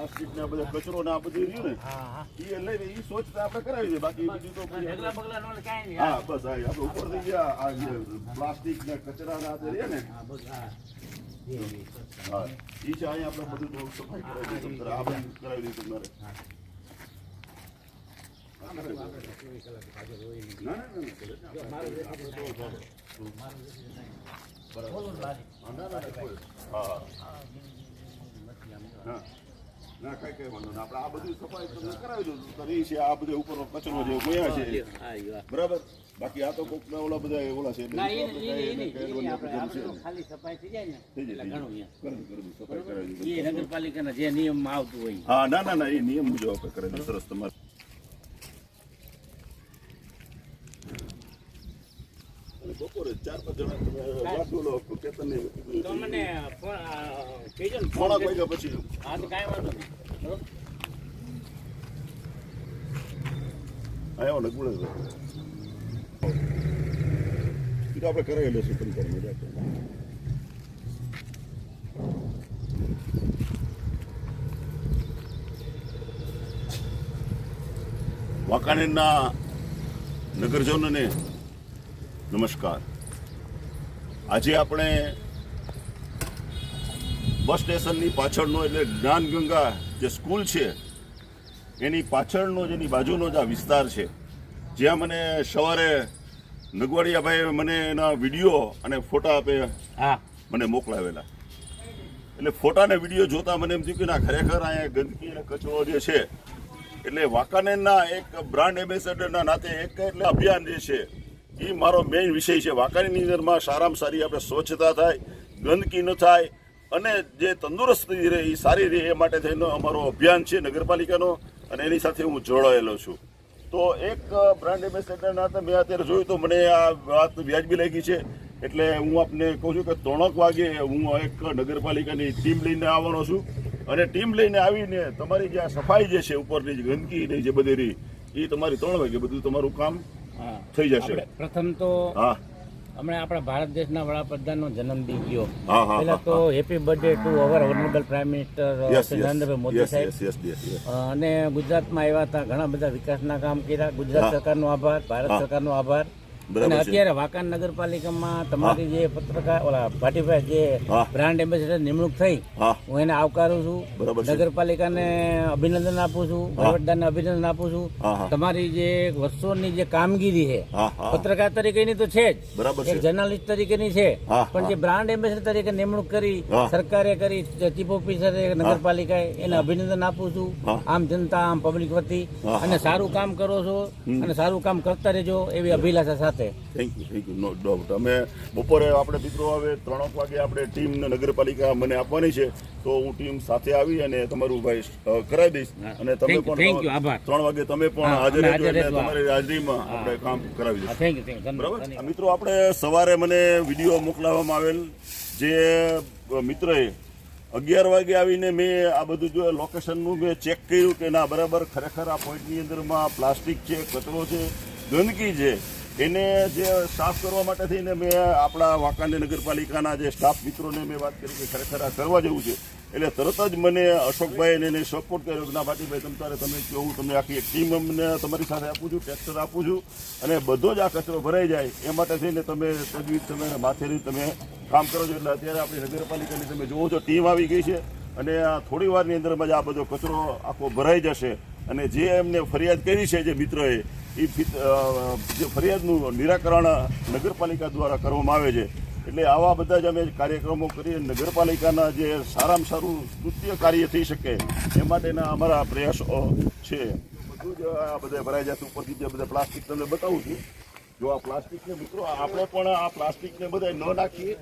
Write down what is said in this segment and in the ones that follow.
Plastic ને બધા કચરો ને આ બધું રહ્યું ને એ લઈને એ સ્વચ્છતા આપણે કરાવી છે બાકી બીજું તો હા બસ હા આપણે ઉપરથી ગયા આ આ પ્લાસ્ટિક ને કચરા ના જે રહીએ ને હા એ, છે અહીંયા આપણે બધું સફાઈ કરાવી તમારે આ બધું કરાવી તમારે હા. ના, ના, કાંઈ કાંઈ વાંધો આપણે આ બધી સફાઈ તમને કરાવી દઉં તો છે આ બધે ઉપરનો કચરો જે ગયા છે. બરાબર? બાકી આ તો કોકના ઓલા બધા ઓલા છે ખાલી સફાઈ થઈ જાય ને સફાઈ કરાવી નગરપાલિકાના જે નિયમમાં આવતું હોય. હા ના ના ના એ નિયમ મુજબ આપણે કરાવી સરસ તમારે બપોરે ચાર પાંચ જણા તમે લો કેતન તો મને કેજો ને ફોન. વાગ્યા પછી હા તો કાંઈ વાંધો નહીં? આવ્યો ને ગુણે તો આપણે કરાવી લેશું તમે તારી મજા કરો. વાંકાનેરના નગરજનોને નમસ્કાર. આજે આપણે બસ સ્ટેશનની પાછળનો એટલે જ્ઞાનગંગા જે સ્કૂલ છે એની પાછળનો જેની બાજુનો જ આ વિસ્તાર છે. જ્યાં મને સવારે નગવાડિયાભાઈએ મને એના વીડિયો અને ફોટા આપે હા. મને મોકલાવેલા. એટલે ફોટા ને વીડિયો જોતા મને એમ થયું કે ના ખરેખર અહીંયા ગંદકી અને કચરો જે છે એટલે વાંકાનેરના એક બ્રાન્ડ એમ્બેસેડરના નાતે એક એટલે અભિયાન જે છે એ મારો મેઇન વિષય છે. વાંકાણીની અંદરમાં સારામાં સારી આપણે સ્વચ્છતા થાય, ગંદકી ન થાય અને જે તંદુરસ્તી રહે એ સારી રહે એ માટે થઈને અમારો અભિયાન છે નગરપાલિકાનો અને એની સાથે હું જોડાયેલો છું. તો એક બ્રાન્ડ એમ્બેસેડરના નાતે મેં અત્યારે જોયું તો મને આ વાત વ્યાજબી લાગી છે. એટલે હું આપને કહું છું કે ત્રણક વાગે હું એક નગરપાલિકાની ટીમ લઈને આવવાનો છું. અને ટીમ લઈને આવીને તમારી જે આ સફાઈ જે છે ઉપરની જે ગંદકી જે બધી રહી, એ તમારી ત્રણ વાગે બધું તમારું કામ થઈ જશે. પ્રથમ તો હા. હમણાં આપણા ભારત દેશના વડાપ્રધાનનો જન્મદિન ગયો. પહેલા તો happy birthday to our honourable prime minister Narendrabhai Modi સાહેબ. અને ગુજરાતમાં આવ્યા હતા ઘણા બધા વિકાસના કામ કર્યા. ગુજરાત સરકારનો આભાર ભારત સરકારનો આભાર. અને અત્યારે વાકાન નગરપાલિકામાં તમારી જે પત્રકાર ઓલા ભાટીભાઈ જે બ્રાન્ડ એમ્બેસેડર નિમણૂક થઈ હું. એને આવકારું છું. નગરપાલિકાને અભિનંદન આપું છું વહીવટદારને અભિનંદન આપું છું. તમારી જે વર્ષોની જે કામગીરી છે પત્રકાર તરીકેની તો છે જ. બરાબર એક છે તરીકેની છે. પણ જે બ્રાન્ડ એમ્બેસેડર તરીકે નિમણૂક કરી સરકારે કરી ચીફ ઓફિસરે નગરપાલિકાએ એને અભિનંદન આપું છું. આમ જનતા આમ પબ્લિક વતી. અને સારું કામ કરો છો અને સારું કામ કરતા રહેજો એવી અભિલાષા સાથે thank you thank you no doubt અમે બપોરે આપણે મિત્રો હવે ત્રણ વાગે આપણે ટીમ નગરપાલિકા મને આપવાની છે તો હું ટીમ સાથે આવી અને તમારું ભાઈ કરાવી દઈશ. અને તમે પણ. ત્રણ વાગે તમે પણ હાજર રહેજો એટલે તમારી હાજરીમાં આપણે કામ કરાવી દઈશું. થેન્ક યુ થેન્ક યુ બરાબર? મિત્રો આપણે સવારે મને વીડિયો મોકલાવવામાં આવેલ જે મિત્રએ અગિયાર વાગે આવીને મેં આ બધું જો લોકેશનનું મેં ચેક કર્યું કે ના બરાબર ખરેખર આ પોઈન્ટની અંદરમાં પ્લાસ્ટિક છે કચરો છે ગંદકી છે. એને જે સાફ કરવા માટે થઈને મેં આપણા વાંકાને નગરપાલિકાના જે સ્ટાફ મિત્રોને મેં વાત કરી કે ખરેખર આ કરવા જેવું છે. એટલે તરત જ મને અશોકભાઈ એને સપોર્ટ કર્યો ના ભાટીભાઈ, તમ તારે તમે કહો, હું તમને આખી એક ટીમ અમને તમારી સાથે આપું છું ટ્રેક્ટર આપું છું અને બધો જ આ કચરો ભરાઈ જાય એ માટે થઈને તમે તજવીજ તમે માથેથી તમે કામ કરો છો. એટલે અત્યારે આપણી નગરપાલિકાની તમે જુઓ છો ટીમ આવી ગઈ છે અને આ થોડી વારની અંદરમાં જ આ બધો કચરો આખો ભરાઈ જશે. અને જે એમને ફરિયાદ કરી છે જે મિત્રોએ એ જે ફરિયાદનું નિરાકરણ નગરપાલિકા દ્વારા કરવામાં આવે છે. એટલે આવા બધા જ અમે કાર્યક્રમો કરી નગરપાલિકાના જે સારામાં સારું સ્તુત્ય કાર્ય થઈ શકે, એ માટેના અમારા પ્રયાસો છે. બધું જ આ બધા ભરાઈ જશે ઉપરથી જે બધા પ્લાસ્ટિક તમને બતાવું છું. જો આ પ્લાસ્ટિકને મિત્રો આપણે પણ આ પ્લાસ્ટિકને બધા ન નાખીએ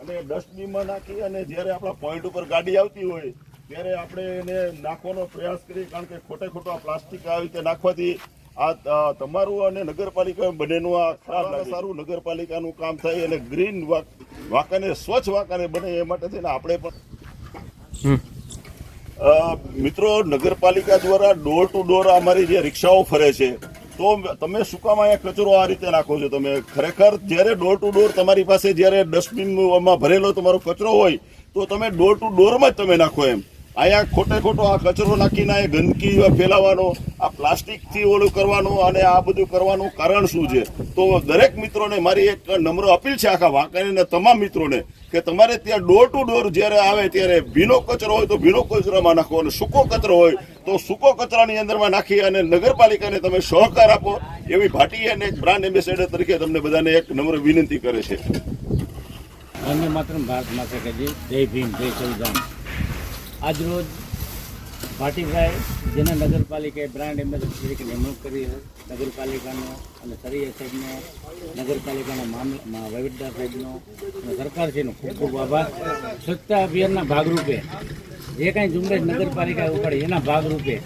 અને ડસ્ટબિનમાં નાખી અને જ્યારે આપણા પોઈન્ટ ઉપર ગાડી આવતી હોય, ત્યારે આપણે એને નાખવાનો પ્રયાસ કરીએ, કારણ કે ખોટે ખોટો આ પ્લાસ્ટિક આવી રીતે નાખવાથી આ તમારું અને નગરપાલિકા બંનેનું આ ખરાબ સારું નગરપાલિકાનું કામ થાય અને ગ્રીન વાંકાને સ્વચ્છ વાંકાને બને એ માટે થઈને આપણે પણ મિત્રો નગરપાલિકા દ્વારા ડોર ટુ ડોર અમારી જે રિક્ષાઓ ફરે છે તો તમે શું કામ અહીંયા કચરો આ રીતે નાખો છો તમે? ખરેખર જ્યારે ડોર ટુ ડોર તમારી પાસે જ્યારે ડસ્ટબિનમાં ભરેલો તમારો કચરો હોય તો તમે ડોર ટુ ડોરમાં જ તમે નાખો એમ. અહીંયા ખોટે ખોટો આ કચરો નાખીને આ ગંદકી ફેલાવવાનો આ પ્લાસ્ટિકથી ઓલું કરવાનું અને આ બધું કરવાનું કારણ શું છે? તો દરેક મિત્રોને મારી એક નમ્ર અપીલ છે આખા વાંકાણીના તમામ મિત્રોને કે તમારે ત્યાં ડોર ટુ ડોર જ્યારે આવે ત્યારે ભીનો કચરો હોય તો ભીનો કચરામાં નાખો અને સૂકો કચરો હોય તો સૂકો કચરાની અંદરમાં નાખી અને નગરપાલિકાને તમે સહકાર આપો એવી ભાટી અને બ્રાન્ડ એમ્બેસેડર તરીકે તમને બધાને એક નમ્ર વિનંતી કરે છે. ધન્ય માત્ર ભારત માતા કે જય. ભીમ, જય સંવિધાન આજરોજ ભાટીભાઈ જેને નગરપાલિકાએ બ્રાન્ડ એમ્બેસેડર તરીકે નિમણૂક કરી નગરપાલિકાનો અને સરિયા સાહેબનો, નગરપાલિકાના મામલા વહીવટદાર સાહેબનો અને સરકારશ્રીનો ખૂબ ખૂબ આભાર. સ્વચ્છતા અભિયાનના ભાગરૂપે, જે કાંઈ ઝુંબેશ નગરપાલિકાએ ઉપાડી, એના ભાગરૂપે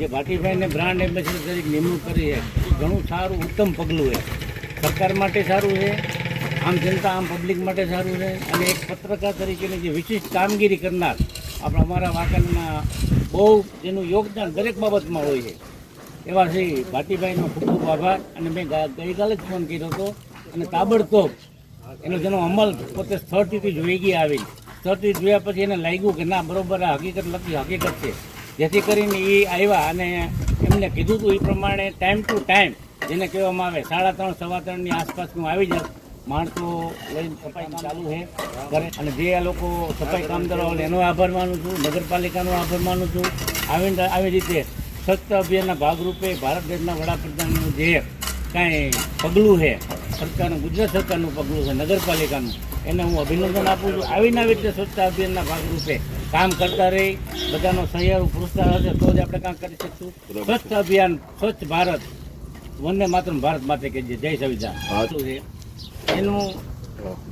જે ભાટીભાઈને બ્રાન્ડ એમ્બેસેડર તરીકે નિમણૂક કરી છે, ઘણું સારું, ઉત્તમ પગલું છે. સરકાર માટે સારું છે, આમ જનતા, આમ પબ્લિક માટે સારું છે. અને એક પત્રકાર તરીકેની જે વિશિષ્ટ કામગીરી કરનાર આપણા અમારા વાંકણના બહુ જેનું યોગદાન દરેક બાબતમાં હોય છે. એવા શ્રી ભાટીભાઈનો ખૂબ ખૂબ આભાર અને મેં ગઈકાલે જ ફોન કર્યો હતો અને તાબડતોબ એનો જેનો અમલ પોતે સ્થળથી જોઈ ગયા આવી સ્થળથી જોયા પછી એને લાગ્યું કે ના, બરોબર, આ હકીકત નથી હકીકત છે. જેથી કરીને એ આવ્યા અને એમને કીધું હતું એ પ્રમાણે ટાઈમ ટુ ટાઈમ જેને કહેવામાં આવે, સાડા ત્રણ, સવા ત્રણની આસપાસ હું આવી જાઉં. માણસો લઈને સફાઈ કામ ચાલુ છે કરે અને જે આ લોકો સફાઈ કામદારો હોય એનો આભાર માનું છું નગરપાલિકાનો આભાર માનું છું. આવી આવી રીતે સ્વચ્છ અભિયાનના ભાગરૂપે ભારત દેશના વડાપ્રધાનનું જે કાંઈ પગલું છે સરકારનું ગુજરાત સરકારનું પગલું છે નગરપાલિકાનું એને હું અભિનંદન આપું છું. આવીને આવી રીતે સ્વચ્છતા અભિયાનના ભાગરૂપે કામ કરતા રહી બધાનો સહયોગ પ્રોત્સાહન હશે તો જ આપણે કામ કરી શકશું. સ્વચ્છ અભિયાન સ્વચ્છ ભારત. વંદે માત્ર ભારત માટે કે જય સંવિધાન. છે? એનું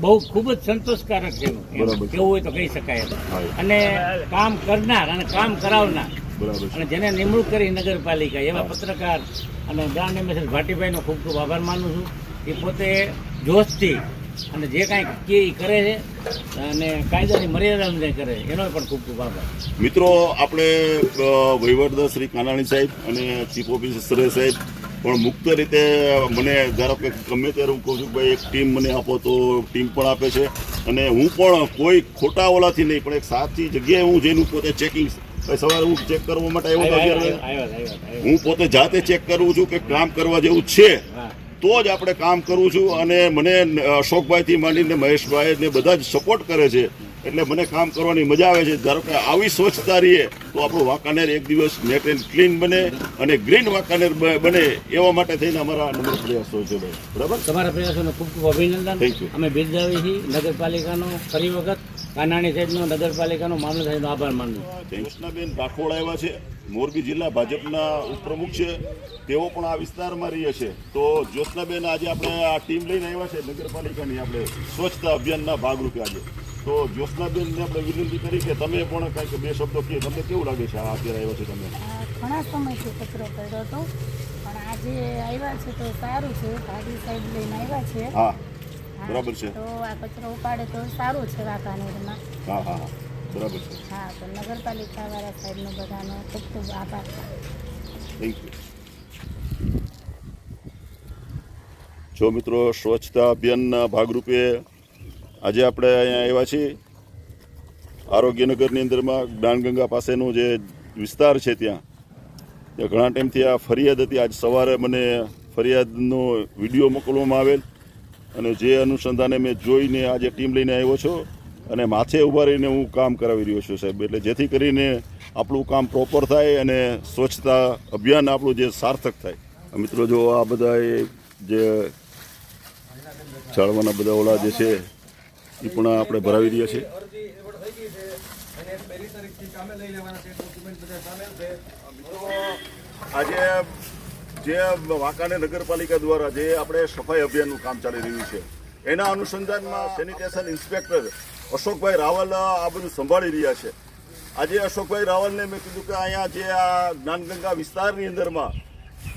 બહુ ખૂબ જ સંતોષકારક છે. કેવું હોય તો કહી શકાય અને કામ કરનાર અને કામ કરાવનાર. અને જેને નિમણૂક કરી નગરપાલિકા એવા પત્રકાર અને બ્રાન્ડ એમ્બેસેડર ભાટીભાઈનો ખૂબ ખૂબ આભાર માનું છું. એ પોતે જોશથી અને જે કાંઈ કે એ કરે છે અને કાયદાની મર્યાદા જે કરે છે એનો પણ ખૂબ ખૂબ આભાર. મિત્રો આપણે વહીવટદાર શ્રી કાનાણી સાહેબ અને ચીફ ઓફિસર સાહેબ પણ મુક્ત રીતે મને ધારો કે ગમે ત્યારે હું કહું છું કે ભાઈ એક ટીમ મને આપો તો ટીમ પણ આપે છે. અને હું પણ કોઈ ખોટા ઓલાથી નહીં પણ એક સાચી જગ્યાએ હું જઈને પોતે ચેકિંગ સવારે હું ચેક કરવા માટે આવ્યો હતો હું પોતે જાતે ચેક કરું છું કે કામ કરવા જેવું છે. તો જ આપણે કામ કરું છું અને મને અશોકભાઈથી માંડીને મહેશભાઈ ને બધા જ સપોર્ટ કરે છે. એટલે મને કામ કરવાની મજા આવે છે. ધારો કે આવી સ્વચ્છતા રહીએ તો આપણું વાંકાનેર એક દિવસ નેટ એન્ડ ક્લીન બને અને ગ્રીન વાંકાનેર બને એવા માટે થઈને અમારા નંબર પ્રયાસો છે ભાઈ. બરાબર? તમારા પ્રયાસોને ખૂબ ખૂબ અભિનંદન. Thank you. અમે બિરદાવી છીએ નગરપાલિકાનો ફરી વખત કાનાણી સાહેબનો નગરપાલિકાનો મામલો સાહેબનો આભાર માનું જ્યોત્સનાબેન રાઠોડ આવ્યા છે. મોરબી જિલ્લા ભાજપના ઉપપ્રમુખ છે. તેઓ પણ આ વિસ્તારમાં રહીએ છે. તો જ્યોત્સનાબેન આજે આપણે આ ટીમ લઈને આવ્યા છે નગરપાલિકાની. આપણે સ્વચ્છતા અભિયાનના ભાગરૂપે આજે. તો જ્યોત્સનાબેનને આપણે વિનંતી કરી કે તમે પણ કંઈક બે શબ્દો કહે. તમને કેવું લાગે છે આ અત્યારે આવ્યા છે તમે? ઘણા સમયથી કચરો કર્યો હતો. પણ આજે આવ્યા છે તો સારું છે. ભાજી સાહેબ લઈને આવ્યા છે. હા બરાબર છે. તો આ કચરો ઉપાડે તો સારું છે વાંકાનેરમાં હા હા હા બરાબર છે. હા તો નગરપાલિકા વાળા સાહેબનો બધાનો ખૂબ ખૂબ આભાર. થેન્ક યુ જો મિત્રો સ્વચ્છતા અભિયાનના ભાગરૂપે આજે આપણે અહીંયા આવ્યા છીએ. આરોગ્યનગરની અંદરમાં જ્ઞાનગંગા પાસેનું જે વિસ્તાર છે ત્યાં ત્યાં ઘણા ટાઈમથી આ ફરિયાદ હતી. આજ સવારે મને ફરિયાદનો વીડિયો મોકલવામાં આવેલ અને જે અનુસંધાને મેં જોઈને આજે ટીમ લઈને આવ્યો છું અને માથે ઊભા રહીને હું કામ કરાવી રહ્યો છું સાહેબ. એટલે જેથી કરીને આપણું કામ પ્રોપર થાય અને સ્વચ્છતા અભિયાન આપણું જે સાર્થક થાય. મિત્રો જો આ બધા જે જાળવાના બધા ઓલા જે છે એ પણ આપણે ભરાવી રહ્યા છીએ. આજે જે વાંકાને નગરપાલિકા દ્વારા જે આપણે સફાઈ અભિયાનનું કામ ચાલી રહ્યું છે, એના અનુસંધાનમાં સેનિટેશન ઇન્સ્પેક્ટર અશોકભાઈ રાવલ આ બધું સંભાળી રહ્યા છે. આજે અશોકભાઈ રાવલને મેં કીધું કે અહીંયા જે આ જ્ઞાનગંગા વિસ્તારની અંદરમાં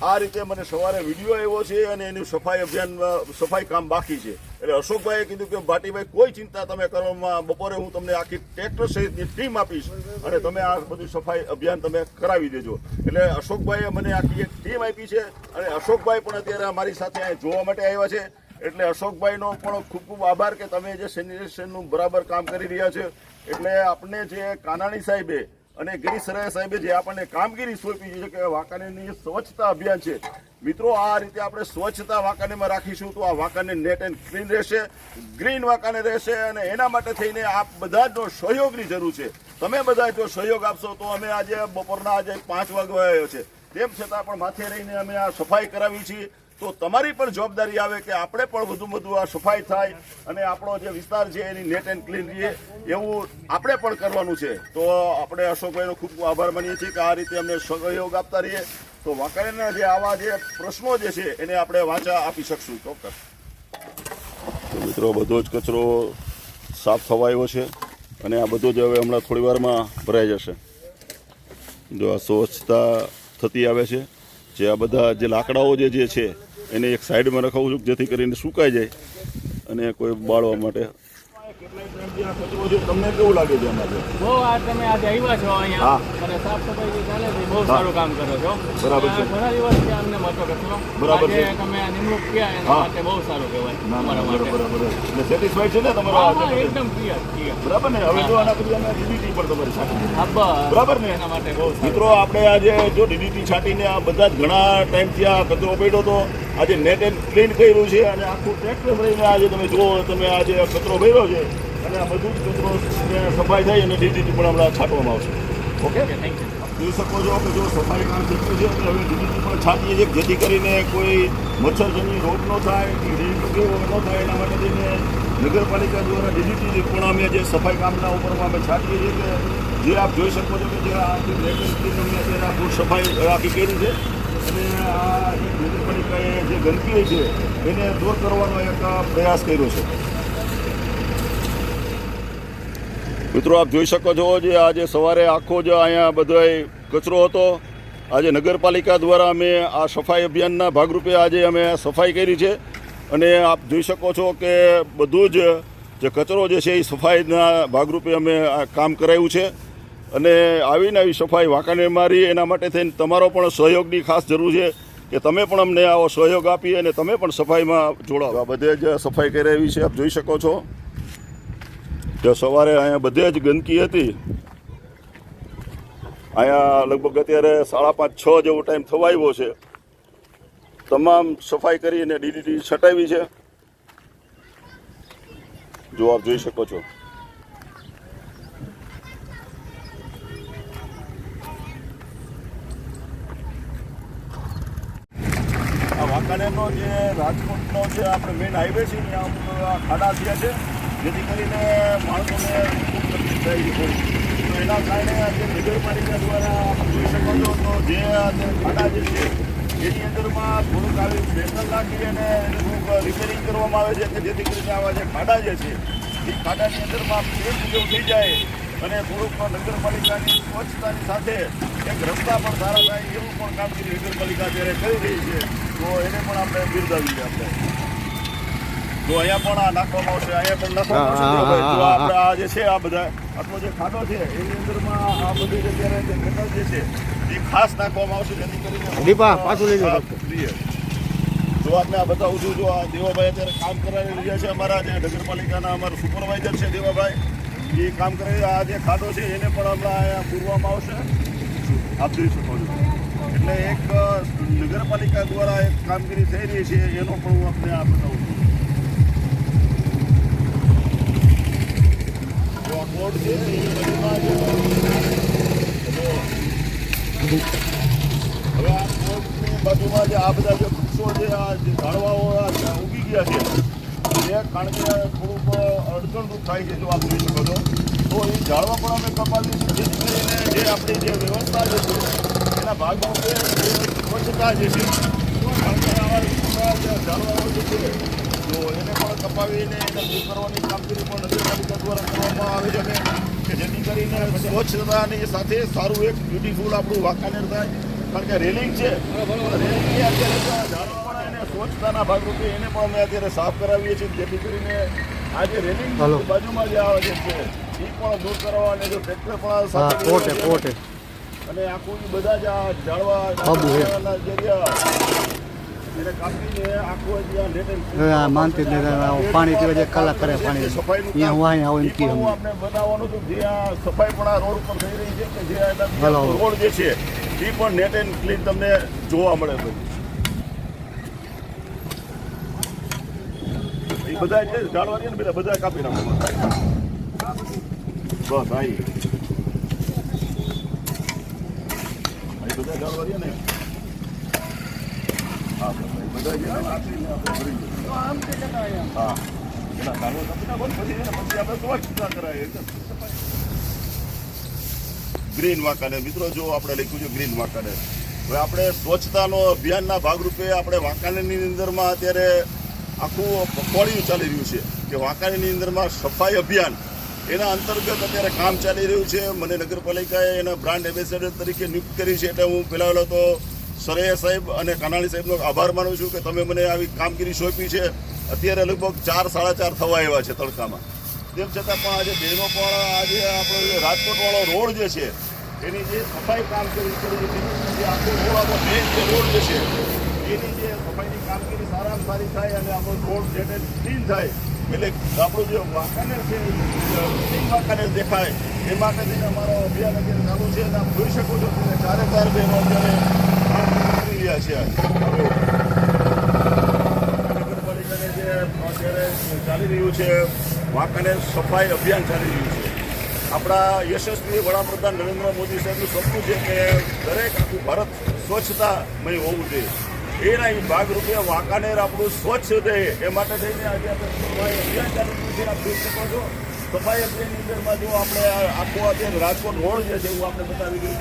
આ રીતે મને સવારે વીડિયો આવ્યો છે અને એનું સફાઈ અભિયાન સફાઈ કામ બાકી છે. એટલે અશોકભાઈએ કીધું કે, ભાટીભાઈ, કોઈ ચિંતા તમે કરવામાં, બપોરે હું તમને આખી ટ્રેક્ટર સહિતની ટીમ આપીશ અને તમે આ બધું સફાઈ અભિયાન તમે કરાવી દેજો. એટલે અશોકભાઈએ મને આખી એક ટીમ આપી છે અને અશોકભાઈ પણ અત્યારે અમારી સાથે અહીં જોવા માટે આવ્યા છે. એટલે અશોકભાઈનો પણ ખૂબ ખૂબ આભાર કે તમે જે સેનિટેશનનું બરાબર કામ કરી રહ્યા છે. એટલે આપણે જે કાનાણી સાહેબે અને ગિરીશરાય સાહેબે જે આપણને કામગીરી સોંપી છે કે વાંકાનેરની સ્વચ્છતા અભિયાન છે. મિત્રો, આ રીતે આપણે સ્વચ્છતા વાંકાનેરમાં રાખીશું તો આ વાંકાને નેટ એન્ડ ક્લીન રહેશે, ગ્રીન વાંકાને રહેશે અને એના માટે થઈને આપ બધા જ સહયોગની જરૂર છે. તમે બધા જો સહયોગ આપશો તો અમે આજે બપોરના આજે પાંચ વાગવા આવ્યો છે. તેમ છતાં પણ માથે રહીને અમે આ સફાઈ કરાવી છીએ તો તમારી પણ જવાબદારી આવે કે આપણે પણ વધુ વધુ આ સફાઈ થાય અને આપણો જે વિસ્તાર છે એની નેટ એન્ડ ક્લીન રહીએ એવું આપણે પણ કરવાનું છે. તો આપણે અશોકભાઈનો ખૂબ આભાર માનીએ છીએ કે આ રીતે અમને સહયોગ આપતા રહીએ. તો વાંકાનેરના જે આવા જે પ્રશ્નો જે છે એને આપણે વાંચા આપી શકશું. ચોક્કસ. મિત્રો, બધો જ કચરો સાફ થવા આવ્યો છે અને આ બધો જ હવે હમણાં થોડી વારમાં ભરાઈ જશે. જો આ સ્વચ્છતા થતી આવે છે, જે આ બધા જે લાકડાઓ જે છે એને એક સાઈડમાં રખાવું છું જેથી કરીને સુકાઈ જાય અને કોઈ બાળવા માટે. તમને કેવું લાગે છે આમાં બહુ આ તમે આજે અહીંયા. હા. સાફ સફાઈ ચાલે છે બહુ સારું કામ કરો છો. બરાબર છે. ઘણા દિવસથી અમને મળતો કચરો બરાબર છે. તમે આ નિમણૂક ક્યાં એના માટે બહુ સારું કહેવાય માટે. બરાબર. એટલે સેટિસ્ફાઈડ છે ને તમારો એકદમ ક્લિયર બરાબર ને? હવે જો આના પછી અમે ડીડીટી પણ તમારી સાથે બરાબર ને? એના માટે બહુ મિત્રો આપણે આજે જો ડીડીટી છાંટીને આ બધા જ ઘણા ટાઈમથી આ કચરો પડ્યો તો આજે નેટ એન્ડ ક્લીન કર્યું છે અને આખું ટ્રેક્ટર ભરીને આજે તમે જુઓ તમે આજે કચરો ભર્યો છે અને આ બધું જ કચરો સફાઈ થઈ અને ડીડીટી પણ હમણાં છાંટવામાં આવશે. ઓકે થેન્ક યુ જોઈ શકો છો કે જો સફાઈ કામ થતું છે એટલે હવે ડીડીટી પણ છાંટીએ છીએ જેથી કરીને કોઈ મચ્છરજન્ય રોગ ન થાય કે કે ન થાય એના માટે થઈને નગરપાલિકા દ્વારા ડીડીટી પણ અમે જે સફાઈ કામના ઉપરમાં અમે છાંટીએ છીએ કે જે આપ જોઈ શકો છો કે જે આખી વેકેન્સી અમે અત્યારે આખું સફાઈ આખી કરી છે. અને આ નગરપાલિકાએ જે ગંદકી છે એને દૂર કરવાનો એક પ્રયાસ કર્યો છે. મિત્રો, આપ જોઈ શકો છો જે આજે સવારે આખો જ અહીંયા બધો કચરો હતો. આજે નગરપાલિકા દ્વારા અમે આ સફાઈ અભિયાનના ભાગરૂપે આજે અમે સફાઈ કરી છે. અને આપ જોઈ શકો છો કે બધું જ જે કચરો જે છે એ સફાઈના ભાગરૂપે અમે આ કામ કરાયું છે. અને આવીને આવી સફાઈ વાંકાને મારી એના માટે થઈને તમારો પણ સહયોગની ખાસ જરૂર છે કે તમે પણ અમને આવો સહયોગ આપી અને તમે પણ સફાઈમાં જોડાઓ આ બધે જ સફાઈ કરાવી છે, આપ જોઈ શકો છો. કે સવારે અહીંયા બધે જ ગંદકી હતી, અહીંયા લગભગ અત્યારે સાડા પાંચ, છ જેવો ટાઈમ થવા આવ્યો છે. તમામ સફાઈ કરી અને ડીડીટી છટાવી છે. જો આપ જોઈ શકો છો. વાંકાનેરનો જે રાજકોટનો જે આપણે મેઇન હાઈવે છે, ત્યાં ખાડા થયા છે. જેથી કરીને માણસોને ખૂબ તકલીફ થઈ છે તો એના કારણે આજે નગરપાલિકા દ્વારા જોઈ શકો છો તો જે ખાડા જે છે, એની અંદરમાં થોડુંક આવી બેટલ નાખી અને એને થોડુંક રિપેરિંગ કરવામાં આવે છે, કે જેથી કરીને આવા જે ખાડા જે છે, એ ખાડાની અંદરમાં પેન્ટ જેવું થઈ જાય અને થોડુંક નગરપાલિકાની સ્વચ્છતાની સાથે એક રસ્તા પણ સારા થાય એવું પણ કામગીરી નગરપાલિકા અત્યારે કરી રહી છે. તો એને પણ આપણે બિરદાવીએ આપણે. જો અહીંયા પણ આ નાખવામાં આવશે. અહીંયા પણ નાખવામાં આવશે. જો આપણે આ જે છે આ બધા આટલો જે ખાડો છે એની અંદરમાં આ બધી જગ્યાએ જે ગટર જે છે એ ખાસ નાખવામાં આવશે જેથી કરીને દીપા, પાછું લઈ જાઓ. જો આપણે આ બતાવું છું જો આ દેવાભાઈ અત્યારે કામ કરાવી રહ્યા છે અમારા જે નગરપાલિકાના અમારા સુપરવાઇઝર છે દેવાભાઈ એ કામ કરાવી આ જે ખાડો છે એને પણ હમણાં અહીંયા પૂરવામાં આવશે. આપ જોઈ શકો છો. એટલે એક નગરપાલિકા દ્વારા એક કામગીરી થઈ રહી છે એનો પણ હું આપણે આ બતાવું. બાજુમાં જે આ બધા જે વૃક્ષો છે, આ જે ઝાડવાઓ ઉગી ગયા છે, એ કારણ થોડુંક અડચણરૂપ થાય છે, જો આપ જોઈ શકો તો એ ઝાડવા પણ અમે કપાવી જેથી કરીને જે આપણી જે વ્યવસ્થા છે, એના જે સ્વચ્છતા જે છે કારણ કે આવા ઝાડવાઓ જે કપાવીને એને દૂર કરવાની કામગીરી પણ નગરપાલિકા દ્વારા કરવામાં આવે છે કે જેથી કરીને સ્વચ્છતાની સાથે સારું એક બ્યુટીફુલ આપણું વાંકાનેર થાય. કારણ કે રેલિંગ છે. રેલિંગની અત્યારે સ્વચ્છતાના ભાગરૂપે એને પણ અમે અત્યારે સાફ કરાવીએ છીએ. જેથી કરીને આ જે રેલિંગ. બાજુમાં જે આવે છે એ પણ દૂર કરવા અને જો ટ્રેક્ટર પણ સાથે અને આખું બધા જ આ જાળવા જે માનતી જ. આવું પાણી પીવા જાય કલાક કરે પાણી. અહીંયા હું અહીંયા આવું હું આપણે બનાવવાનું હતું જે આ સફાઈ પણ આ રોડ ઉપર થઈ રહી છે કે જે આ રોડ જે છે એ પણ નેટ એન્ડ ક્લીન તમને જોવા મળે એ બધા છે ઝાડવા છે ને બધા બધા કાપી નાખો. બસ આઈ બધા છે ને. હા હા એના પછી આપણે સ્વચ્છતા કરાવીએ ગ્રીન વાંકાને મિત્રો, જો આપણે લખ્યું છે ગ્રીન વાંકાને હવે આપણે સ્વચ્છતાનો અભિયાનના ભાગરૂપે આપણે વાંકાનેરની અંદરમાં અત્યારે આખું પખવાડિયું ચાલી રહ્યું છે કે વાંકાનેરની અંદરમાં સફાઈ અભિયાન એના અંતર્ગત અત્યારે કામ ચાલી રહ્યું છે. મને નગરપાલિકાએ એના બ્રાન્ડ એમ્બેસેડર તરીકે નિયુક્ત કરી છે. એટલે હું પહેલાં તો સરૈયા સાહેબ અને કાનાણી સાહેબનો આભાર માનું છું કે તમે મને આવી કામગીરી સોંપી છે. અત્યારે લગભગ ચાર, સાડા ચાર થવા આવ્યા છે તડકામાં. તેમ છતાં પણ આજે બહેનો પણ આજે આપણો રાજકોટવાળો રોડ જે છે, એની જે સફાઈ કામગીરી કરી જે આખો રોડ આપણો મેઇન જે રોડ જે છે, એની જે સફાઈની કામગીરી સારામાં સારી થાય અને આપણો રોડ જે તે ક્લીન થાય. એટલે આપણું જે વાંકાનેર છે ક્લીન વાંકાનેર દેખાય. એ માટે થઈને અમારો અભિયાન અત્યારે ચાલુ છે, અને આપ જોઈ શકો છો કે ચારે ચાર બહેનો અત્યારે રહ્યા છે. નગરપાલિકાને ચાલી રહ્યું છે, વાંકાનેર સફાઈ અભિયાન ચાલી રહ્યું છે. આપણા યશસ્વી વડાપ્રધાન નરેન્દ્ર મોદી સાહેબનું સપનું છે કે દરેક આખું ભારત સ્વચ્છતામય હોવું જોઈએ. એના ભાગરૂપે વાંકાનેર આપણું સ્વચ્છ રહે. એ માટે થઈને આજે સફાઈ અભિયાન ચાલી રહ્યું છે. આપ જોઈ શકો છો. સફાઈ અભિયાનની અંદરમાં જો આપણે આખો અત્યારે રાજકોટ રોડ જે છે એવું આપણે બતાવી રહ્યું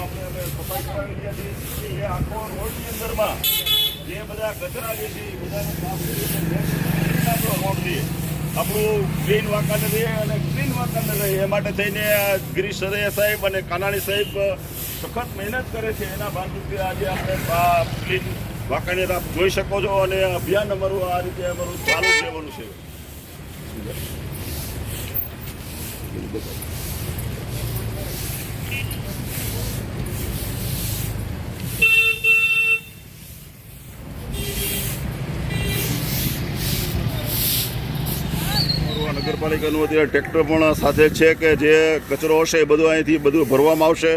આપણે સફાઈ કરાવી રહ્યા છીએ એ આખો રોડની અંદરમાં જે બધા કચરા જે બધાને સાફ રોડ છે આપણું ગ્રીન વાંકાને રહે અને ગ્રીન વાંકાને રહે એ માટે થઈને ગિરીશ સરૈયા સાહેબ અને કાનાણી સાહેબ સખત મહેનત કરે છે એના ભાગરૂપે આજે આપણે આ ક્લીન વાંકાનેર આપ જોઈ શકો છો અને અભિયાન અમારું આ રીતે અમારું ચાલુ રહેવાનું છે નગરપાલિકાનું અત્યારે ટ્રેક્ટર પણ સાથે છે કે જે કચરો હશે એ બધું અહીંથી બધું ભરવામાં આવશે.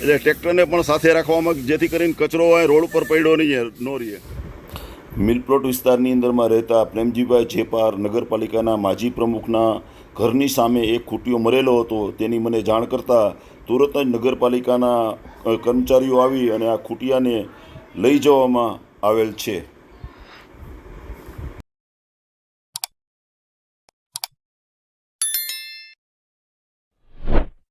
એટલે ટ્રેક્ટરને પણ સાથે રાખવામાં જેથી કરીને કચરો અહીં રોડ ઉપર પડ્યો નહીં, ન રહીએ મિલપ્લોટ વિસ્તારની અંદરમાં રહેતા પ્રેમજીભાઈ જેપાર નગરપાલિકાના માજી પ્રમુખના ઘરની સામે એક ખૂટીઓ મરેલો હતો. તેની મને જાણ કરતાં તુરત જ નગરપાલિકાના કર્મચારીઓ આવી અને આ ખૂટિયાને લઈ જવામાં આવેલ છે.